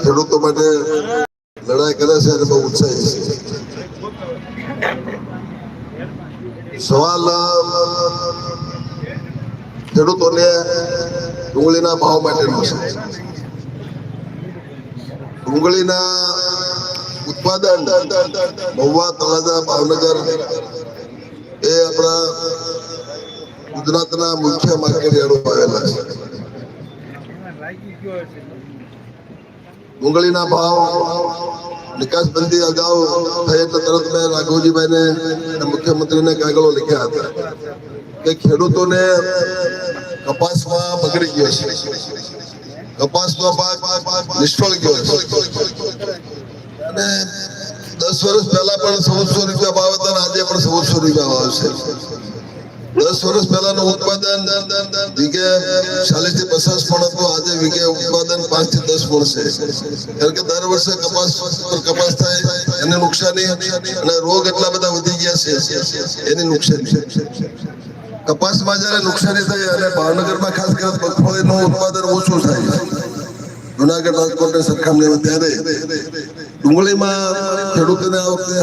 ખેડૂતો માટે લડાઈ કરે છે અને બહુ ઉત્સાહી છે. સવાલ ખેડૂતોને ડુંગળીના ભાવ માટેનો છે. ડુંગળીના ઉત્પાદન મહુવા, તળાજા, ભાવનગર એ આપણા ગુજરાતના મુખ્ય માર્કેટ યાર્ડો આવેલા છે. ડુંગળીના ભાવ નિકાસબંધી અગાઉ થઈ એટલે તરત મેં રાઘવજીભાઈને અને મુખ્યમંત્રીને કાગળો લખ્યા હતા કે ખેડૂતોને કપાસમાં બગડી ગયો છે. કપાસનો પાક નિષ્ફળ ગયો છે. અને દસ વર્ષ પહેલા પણ ચૌદસો રૂપિયા ભાવ હતા આજે પણ ચૌદસો રૂપિયા ભાવ છે. દસ વર્ષ પહેલાનું ઉત્પાદન ચાલીસથી પચાસ પણ આજે વીઘે ઉત્પાદન પાંચથી દસ પણ કારણ કે દર વર્ષે કપાસ કપાસ થાય, એને નુકસાની અને રોગ એટલા બધા વધી ગયા છે, એની નુકસાની. કપાસમાં જયારે નુકસાની થઈ અને ભાવનગરમાં ખાસ કરીને મગફળીનું ઉત્પાદન ઓછું થાય, જુનાગઢ રાજકોટની સરખામણીમાં ત્યારે ડુંગળીમાં ખેડૂતોને આ વખતે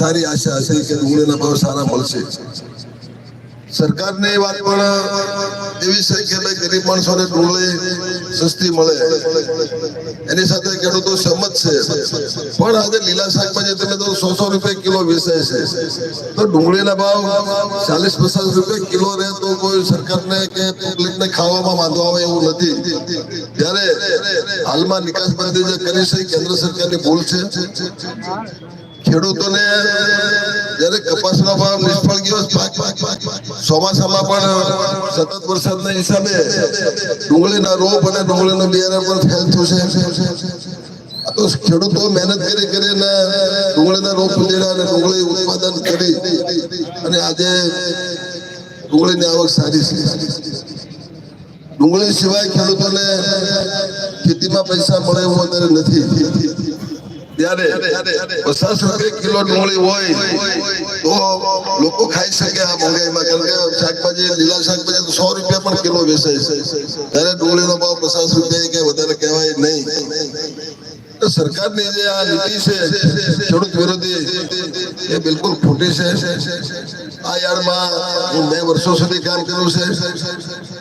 સારી આશા હશે કે ડુંગળીના ભાવ સારા મળશે. સરકારની વાત પણ એવી છે કે ભાઈ ગરીબ માણસોને ડુંગળી સસ્તી મળે. એની સાથે ખેડૂતો સહમત છે. પણ આજે લીલા શાકભાજી તમે તો સો સો રૂપિયા કિલો વેચાય છે. તો ડુંગળીના ભાવ ચાલીસ પચાસ રૂપિયા કિલો રહે તો કોઈ સરકારને કે પબ્લિકને ખાવામાં વાંધો આવે એવું નથી. ત્યારે હાલમાં નિકાસબંધી જે કરી છે એ કેન્દ્ર સરકારની ભૂલ છે. ખેડૂતોને જ્યારે કપાસનો ભાવ નિષ્ફળ ગયો ચોમાસામાં પણ સતત વરસાદના હિસાબે ડુંગળીના રોપ અને ડુંગળીનું બિયારણ પણ ફેલ થયું છે. તો ખેડૂતો મહેનત કરી કરીને ડુંગળીના રોપ ઉજેડા અને ડુંગળી ઉત્પાદન કરી અને આજે ડુંગળીની આવક સારી છે. ડુંગળી સિવાય ખેડૂતોને ખેતીમાં પૈસા મળે એવું અત્યારે નથી. ત્યારે પચાસ રૂપિયા કિલો ડુંગળી હોય, તો લોકો ખાઈ શકે આ મોંઘાઈમાં. કારણ કે શાકભાજી, લીલા શાકભાજી તો સો રૂપિયા પણ કિલો વેચાય છે. ત્યારે ડુંગળીનો ભાવ પચાસ રૂપિયા કે વધારે કહેવાય નહીં. સરકારની જે આ નીતિ છે, ખેડૂત વિરોધી, એ બિલકુલ ખોટી છે. આ યાર્ડમાં હું બે વર્ષો સુધી કામ કર્યું છે.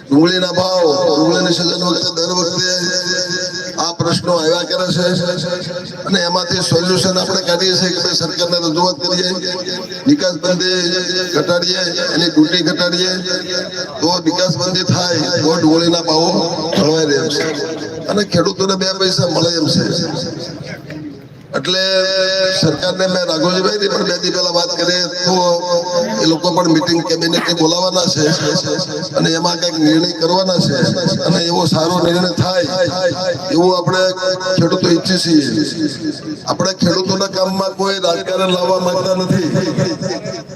ડુંગળીના ભાવ, ડુંગળીની સિઝન વખતે દર વખતે પ્રશ્નો આવ્યા કરે છે. અને એમાંથી સોલ્યુશન આપણે કાઢીએ છીએ કે સરકારને રજૂઆત કરીએ. નિકાસબંધી ઘટાડીએ, એની ડ્યુટી ઘટાડીએ. તો નિકાસબંધી થાય તો ડુંગળીના ભાવો જળવાઈ રહે છે. અને ખેડૂતોને બે પૈસા મળે એમ છે. એટલે સરકારને મેં રાઘોજીભાઈની પણ બે દી પહેલા વાત કરી. તો એ લોકો પણ મીટિંગ કેબિનેટ બોલાવવાના છે અને એમાં કંઈક નિર્ણય કરવાના છે અને એવો સારો નિર્ણય થાય એવું આપણે ખેડૂતો ઈચ્છીએ છીએ. આપણે ખેડૂતોના કામમાં કોઈ રાજકારણ લાવવા માંગતા નથી.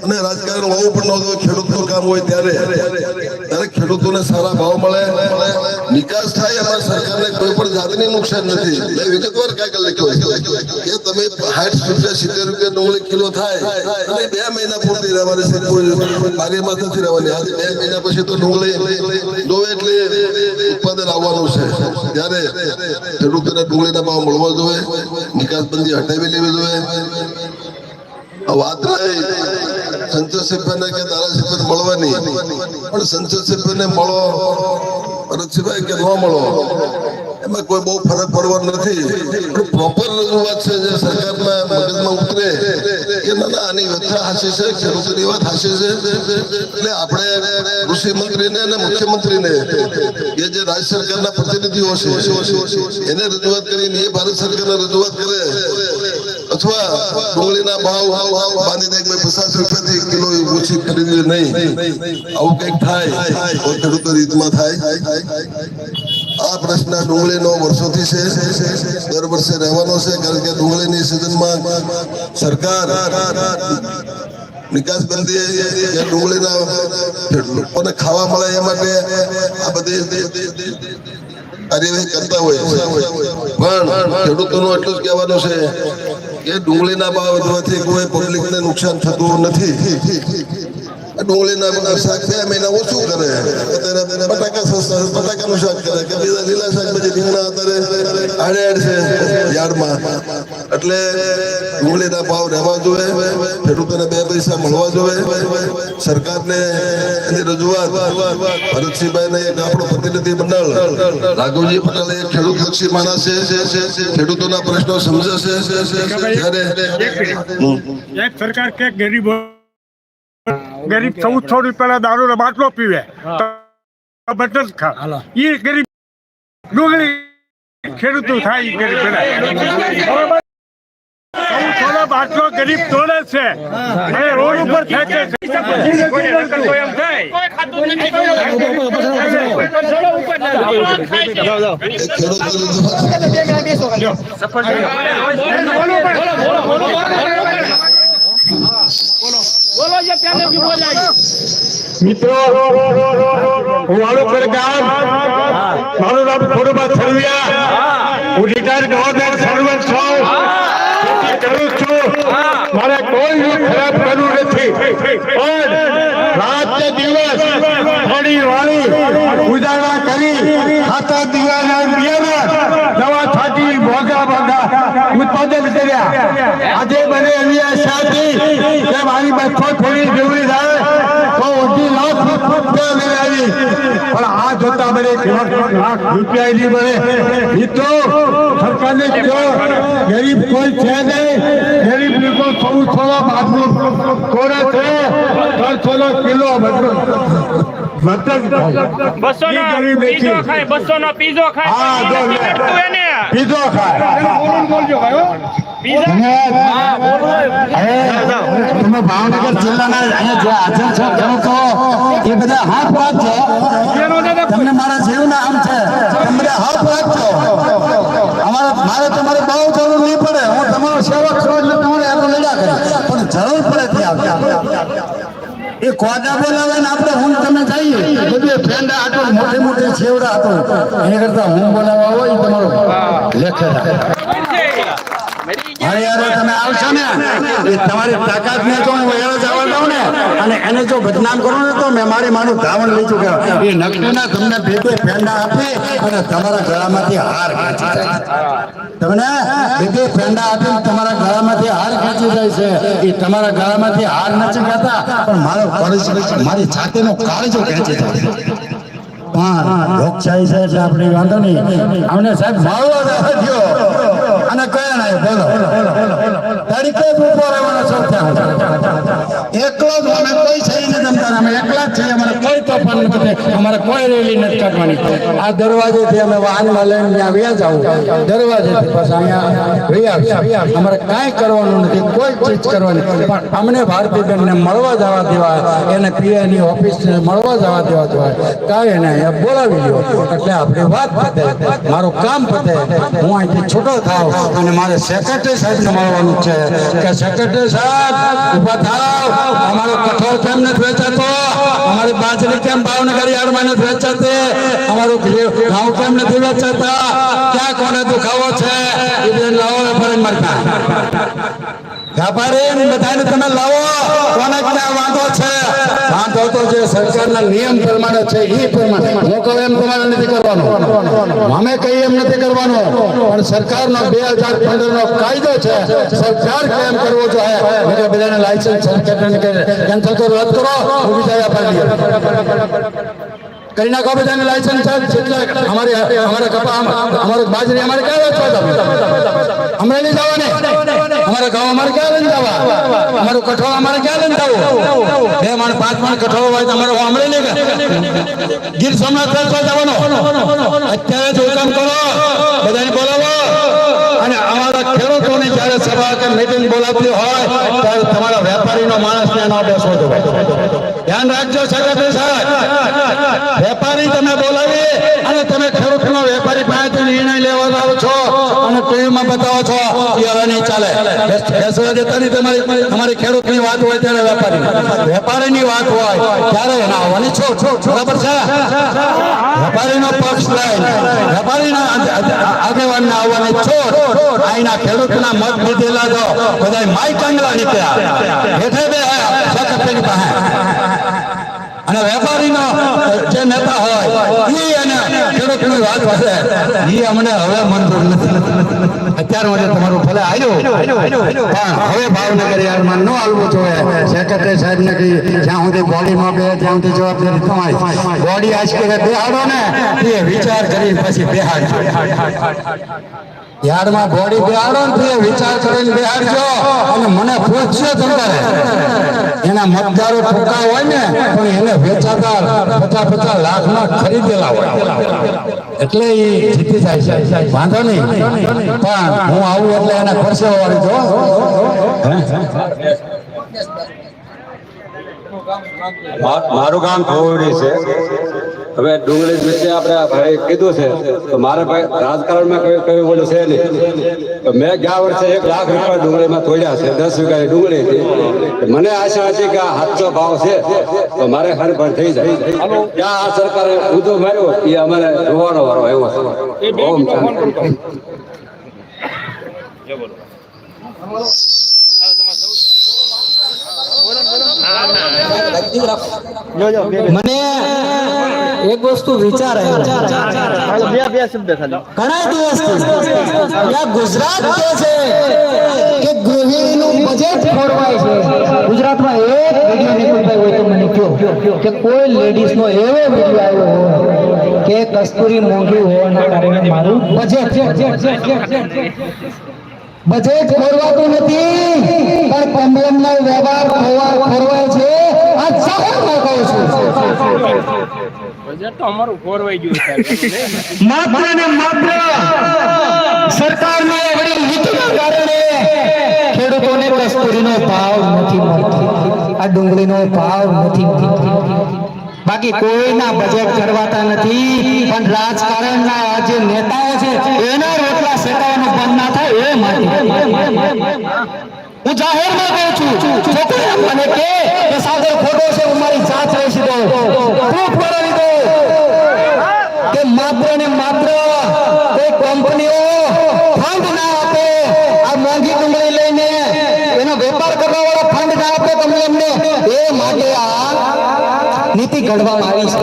અને રાજકારણ હોવું પણ ન ખેડૂતનું કામ હોય ત્યારે. ત્યારે ખેડૂતોને સારા ભાવ મળે, નિકાસ થાય એમાં સરકારને કોઈ પણ જાતની નુકસાન નથી. વિગતવાર કાગળ લખ્યો કે તમે સાઠ રૂપિયા સિત્તેર રૂપિયા ડુંગળી કિલો થાય, અને બે મહિના પૂરતી રહેવાની બારીમાં નથી રહેવાની. આજે બે મહિના પછી તો ડુંગળી, ડોવે એટલે ઉત્પાદન આવવાનું છે. ત્યારે ખેડૂતોને ડુંગળીના ભાવ મળવા જોઈએ, નિકાસબંધી હટાવી લેવી જોઈએ. વાત રહી. સંસદ સભ્યને કે ધારાસભ્યને મળવાની. પણ કે છે જે સરકારના મગજમાં કે ના વાત હાસી છે. એટલે આપણે કૃષિ મંત્રીને અને મુખ્યમંત્રીને એ જે રાજ્ય સરકારના પ્રતિનિધિઓ છે, એને રજૂઆત કરીને એ ભારત સરકારને રજૂઆત કરે. અથવા ડુંગળીના ભાવ બાંધી દે પચાસ રૂપિયાથી કિલો ઓછી ખરીદી નહીં. આવું કંઈક થાય તો ખેડૂતો રીતમાં થાય. આ પ્રશ્ન ડુંગળીનો વર્ષોથી છે. દર વર્ષે રહેવાનો છે કારણ કે ડુંગળીની સિઝનમાં સરકાર નિકાસ બંધી ડુંગળીના લોકોને ખાવા મળે એ માટે આ બધી કાર્યવાહી કરતા હોય પણ ખેડૂતોનું એટલું જ કહેવાનું છે કે ડુંગળીના ભાવ વધવાથી કોઈ પબ્લિકને નુકસાન થતું નથી. ડુંગળીના શાક બે મહિના ઓછું કરે. અત્યારે બટાકા સસ્તા બટાકાનું શાક કરે. બીજા લીલા શાકભાજી રીંગણા અત્યારે આડે આડ છે યાર્ડમાં. એટલે ડુંગળીના ભાવ રહેવા જોઈએ ખેડૂતોને બે પૈસા મળવા જોઈએ. સરકારને એની રજૂઆત ભરતસિંહભાઈને એક આપણો પ્રતિનિધિ મંડળ રાઘવજી પટેલ એ ખેડૂત લક્ષી માણસ છે ખેડૂતોના પ્રશ્નો સમજે છે ત્યારે સરકાર કે ગરીબો ગરીબ ચૌદસો રૂપિયા દારૂ બાટલો પીવે તો બટર ખા. એ ગરીબ ડુંગળી ખેડૂતો થાય ગરીબ ચૌદસો બાટલો ગરીબ તોડે છે? અને રોડ ઉપર ફેંકે છે. એક ખેડૂતની રજૂઆત મિત્રો હું વાળુકર ગામ. મારું નામ ખોડુબા સરવિયા હું રિટાયર્ડ ગવર્નર સર્વન્ટ છું ખેતી કરું છું મારે કોઈ બી ખરાબ કરવું નથી પણ રાત ને દિવસ થોડી વાળી ઉજાગરા કરી ખાતા દીવાના બિયારણ દવા છાંટી મોંઘા મોંઘા ઉત્પાદન કર્યા. આજે મને એવી આશા હતી કે મારી બસો થોડી જરૂરી થાય તો લાખ રૂપિયા મેળવી પણ આ જોતા મને દોઢ લાખ રૂપિયા નહીં મળે મિત્રો સરકારને કહો ગરીબ કોઈ છે નહીં ગરીબ લોકો થોડું થોડો બાજુ કોરે છે ત્રણસો નો કિલો મતલબ બસો નો પીઝો ખાય. બસો નો પીઝો તમે ભાવનગર જિલ્લાના અહીંયા જે હાજર છો ખેડૂતો એ બધા હાથ વાત છે તમને મારા જીવના આમ છે. તમે બધા હાથ વાત છો અમારે મારે તમારે બહુ જરૂર નહીં પડે. હું તમારો સેવક છું એટલે તમારે એનો લડ્યા કરે. પણ જરૂર પડે ત્યાં એ કોદા બોલાવે ને આપણે હું તમે જઈએ બધું ફેંડા આટો મોટી મોટી છેવડા હતો એની કરતા હું બોલાવવા હોય તમારો લેખે બદનામ કરો તો મેં મારી માનું ધાવણ લઈ ચૂક્યા. એ તમારા ગળામાંથી હાર ખેંચી જાય. તમને તમારા ગળામાંથી હાર ખેંચી જાય છે. એ તમારા ગળામાંથી હાર નથી ખાતા પણ મારો પરિચય મારી છાતીનો કાળજો ખેંચી જાય. પણ લોકશાહી આપણે વાંધો નહીં. અમને સાહેબ દેવા દ્યો. અને કયા ના બોલો તરીકે જ ઊભો રહેવાનો છો ત્યાં સુધી. એકલો જ અમે કોઈ છે જ છીએ અમારે કોઈ રેલી નથી કાઢવાની. આ દરવાજેથી અમે વાહનમાં લઈને ત્યાં વ્યા જાવ દરવાજેથી બસ અહીંયા વ્યા અમારે કાંઈ કરવાનું નથી, કોઈ ચીજ કરવાની. પણ અમને ભારતીબેનને મળવા જવા દેવા, એને પીએની ઓફિસને મળવા જવા દેવા જોઈએ કાંઈ એને અહીંયા બોલાવી લો એટલે આપણી વાત પતે, મારું કામ પતે. હું અહીંથી છૂટો થાવ અને મારે સેક્રેટરી સાહેબને મળવાનું છે કે સેક્રેટરી સાહેબ, ઊભા થાવ. અમારો કઠોળ કેમ નથી વેચાતો? અમારી બાજરી કેમ ભાવનગર યાર્ડમાં નથી વેચાતી. અમારું ભાવ કેમ નથી વેચાતા. ક્યાં કોને દુખાવો છે? એ બેન લાવો મારી પાસે વ્યાપારી બધાને તમે લાવો. કોને ક્યાં વાંધો છે? વાંધો છે સરકારના નિયમ પ્રમાણે છે એ પ્રમાણે. હું એમ તમારે નથી કરવાનો. અમે કહીએ એમ નથી કરવાનો, પણ સરકારનો બે હજાર પંદર નો કાયદો છે, સરકાર કેમ કરવો જોઈએ? બધાને લાયસન્સ કેન્સલ કરો રદ કરો બીજા વેપારી કરી નાખો બધાને લાયસન્સ અમારે, અમારી કપા, અમારે બાજરી અમારે કયા વેચવા તમે અમરેલી જવાની. અમારે ઘઉં અમારે ક્યાં લઈને જવા? અમારો કઠો અમારે ક્યાં લઈને જવો? બે માણ, પાંચ માણ કઠો હોય તો અમારો અમરેલી નહીં ગીર સોમનાથ વેચવા જવાનો. અત્યારે જ હુકમ કરો. બધાને બોલાવો. અને અમારા ખેડૂતોને જ્યારે સભા કે મિટિંગ બોલાવતી હોય, ત્યારે તમારા વેપારીનો માણસને ન બેસવો જોઈએ ધ્યાન રાખજો સેક્રેટરી સાહેબ. વેપારી તમે બોલાવી અને તમે ખેડૂતનો વેપારી પાસેથી નિર્ણય લેવા આવો છો ટીવીમાં બતાવો છો બેસવા દેતા નહીં તમારી તમારી ખેડૂતની વાત હોય ત્યારે વેપારી વેપારીની વાત હોય ત્યારે એના આવવાની છો. બરાબર છે? વેપારીનો પક્ષ લઈ વેપારીના આગેવાનને આવવાની છોડ અહીંના ખેડૂતના મત લીધેલા તો બધા માઈ કંગલા નીકળ્યા. હેઠે બે અને વેપારીનો જે નેતા હોય એ એને ખેડૂતની વાત એ અમને હવે મંજૂર નથી. અત્યાર માટે તમારું ભલે આવ્યો પણ હવે ભાવનગર યારમાં ન આવવું જોઈએ. સેક્રેટરી સાહેબ ને કહી, જ્યાં સુધી બોડીમાં બે, ત્યાં સુધી જવાબદારી તમારી. બોડી આજ કે બેહાડો ને. એ વિચાર કરી પછી બેહાડજો. યાર્ડમાં ઘોડી બેહાડો ને વિચાર કરીને બેહાડજો. અને મને પૂછજો તમારે. એના મતદારો ટૂંકા હોય ને, પણ એને વેચાતા પચાસ પચાસ લાખમાં ખરીદેલા હોય. એટલે એ જીતી જાય છે. વાંધો નહીં. પણ હું આવું એટલે એને ખર્ચે વાળી જો મારું ગામ ખોવડી છે. હવે ડુંગળી વિશે આપણે ભાઈ કીધું છે તો મારે ભાઈ રાજકારણમાં કયું કયું બોલું છે નહીં. તો મેં ગયા વર્ષે એક લાખ રૂપિયા ડુંગળીમાં તોડ્યા છે દસ વીઘાની ડુંગળી હતી મને આશા હતી કે આ સાતસો ભાવ છે તો મારે હરભર થઈ જાય. ત્યાં આ સરકારે ઉધો માર્યો એ અમારે જોવાનો વારો આવ્યો છે. ઓમ શાંતિ. મને એક વસ્તુ વિચાર. ઘણા દિવસ ગુજરાત કે છે કે ગૃહિણીનું બજેટ ખોરવાય છે. ગુજરાતમાં એક વીડિયો નિકુલભાઈ હોય તો મને કહો કે કોઈ લેડીઝનો એવો વીડિયો આવ્યો હોય કે કસ્તુરી મોંઘી હોવાના કારણે મારું બજેટ બજેટ ખોરવાતું નથી. પણ કમલમનો વ્યવહાર ખોવા ખોરવાય છે. આ જાહેરમાં કહું છું. બજેટ તો અમારું ખોરવાઈ ગયું માત્ર ને માત્ર સરકારની એવડી નીતિના કારણે ખેડૂતોને કસ્તુરીનો ભાવ નથી મળતો. આ ડુંગળીનો ભાવ નથી મળતો. બાકી કોઈના બજેટ કરવાતા નથી, પણ રાજકારણના જે નેતાઓ છે, એના રોટલા શેકાવાનું બંધ ના થાય, એ માટે. હું જાહેરમાં કહું છું મને કે સાગર ખોટો છે, હું મારી જાત રહેશે દો પ્રૂફ કરાવી દો કે માત્ર ને માત્ર કોઈ કંપનીઓ ફંડ ના આપે, આ મોંઘી ડુંગળી લઈને એનો વેપાર કરવા વાળા ફંડ ના આપે તમને અમને એ માટે આ નીતિ ઘડવામાં આવી છે.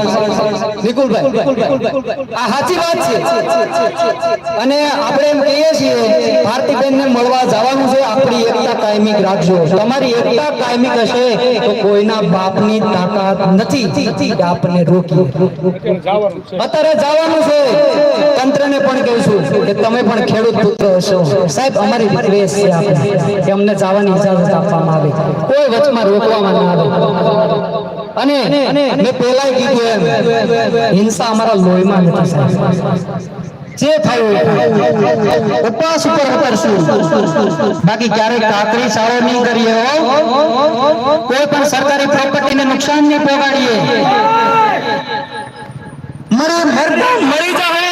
આ સાચી વાત છે. અને આપણે એમ કહીએ છીએ ભારતીબેન ને મળવા જવાનું છે આપણી એકતા કાયમી રાખજો. તમારી એકતા કાયમી હશે તો કોઈના બાપની તાકાત નથી આપને રોકી અત્યારે જવાનું છે. તંત્રને પણ કહીશું કે તમે પણ ખેડૂત પુત્ર હશો. સાહેબ, અમારી રિક્વેસ્ટ છે આપણે કે અમને જવાની ઇજાજત આપવામાં આવે. કોઈ વચમાં રોકવામાં ના આવે. અને મેં પહેલા કીધું એમ હિંસા અમારા લોહીમાં નથી સાહેબ જે થયું હોય. ઉપવાસ ઉપર કરશું બાકી ક્યારેક કાકરી સારો નહીં કરીએ હો કોઈ પણ સરકારી પ્રોપર્ટીને નુકસાન નહીં પહોંચાડીએ મરે મરતા મરી જાવે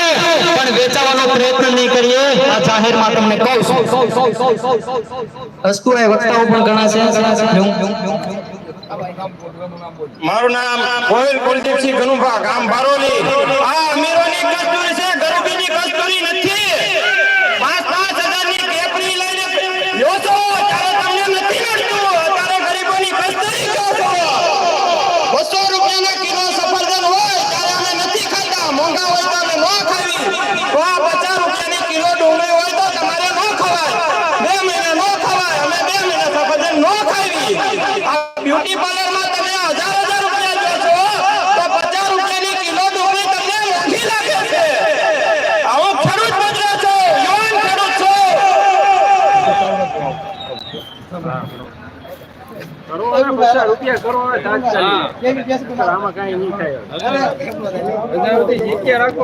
પણ વેચાવાનો પ્રયત્ન નહીં કરીએ આ જાહેરમાં તમને કહું છું વસ્તુ એ વક્તાઓ પણ ઘણા છે મારું નામ ગોવિંદ કુલદીપસિંહ ગનુભા ગામ બારોલી. આ અમીરોની કસ્તુરી છે ગરીબીની કસ્તુરી નથી પાંચ પાંચ હજારની ટેપરી લઈને લ્યો છો ત્યારે તમને નથી નડતું અત્યારે ગરીબોની કસ્તુરી કહો છો બસો રૂપિયાના કિલો સફરજન હોય ત્યારે અમે નથી ખાતા મોંઘા હોય તો અમે ન ખાવી તો આ પચાસ રૂપિયાની કિલો ડુંગળી હોય તો તમારે ન ખવાય બે મહિના ન ખવાય અમે બે મહિના સફરજન ન ખાવી બ્યુટી પાર્લરમાં તમે હજાર હજાર રૂપિયા જો છો તો પચાસ રૂપિયાની કિલો ડુંગળી તમને મોંઘી લાગે છે. આવો ખેડૂત બદલો છો યુવાન ખેડૂત છો. રૂપિયા કરો. આમાં કાંઈ નહીં થાય રાખો